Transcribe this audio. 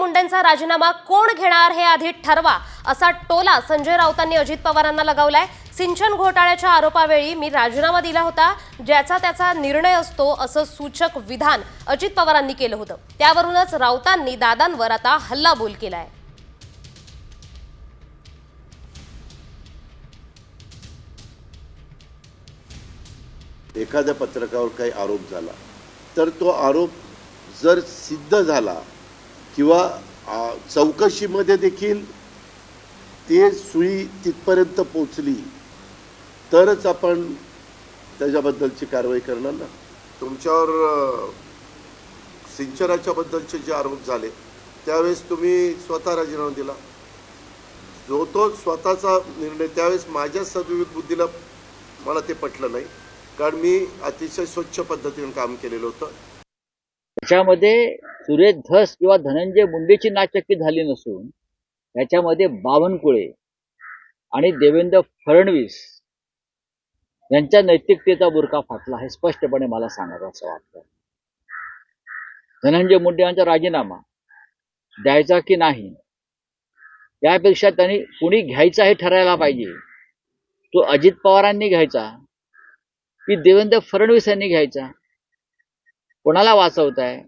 मुंडेंचा राजीनामा कोण घेणार हे आधी ठरवा असा टोला संजय राऊतांनी अजित पवारांना लगावलाय. सिंचन घोटाळ्याच्या आरोपावेळी मी राजीनामा दिला होता ज्याचा त्याचा निर्णय असतो असं सूचक विधान अजित पवारांनी केलं होतं. त्यावरूनच राऊतांनी दादांवर आता हल्लाबोल केलाय. एखाद्या पत्रकावर काही आरोप झाला तर तो आरोप जर सिद्ध झाला किंवा चौकशीमध्ये देखील ते सुई तिथपर्यंत पोचली तरच आपण त्याच्याबद्दलची कारवाई करणार ना. तुमच्यावर सिंचनाच्या बद्दलचे जे आरोप झाले त्यावेळेस तुम्ही स्वतः राजीनामा दिला. जो तो स्वतःचा निर्णय त्यावेळेस माझ्या सद्विवेक बुद्धीला मला ते पटलं नाही कारण मी अतिशय स्वच्छ पद्धतीने काम केलेलं होतं. त्याच्यामध्ये सुरेश धस किंवा धनंजय मुंडेची नाचक्की झाली नसून याच्यामध्ये बावनकुळे आणि देवेंद्र फडणवीस यांच्या नैतिकतेचा बुरका फाटला हे स्पष्टपणे मला सांगायचं असं वाटतं. धनंजय मुंडे यांचा राजीनामा द्यायचा की नाही त्यापेक्षा त्यांनी कुणी घ्यायचा हे ठरायला पाहिजे. तो अजित पवारांनी घ्यायचा की देवेंद्र फडणवीस यांनी घ्यायचा? कोणाला वाचवताय?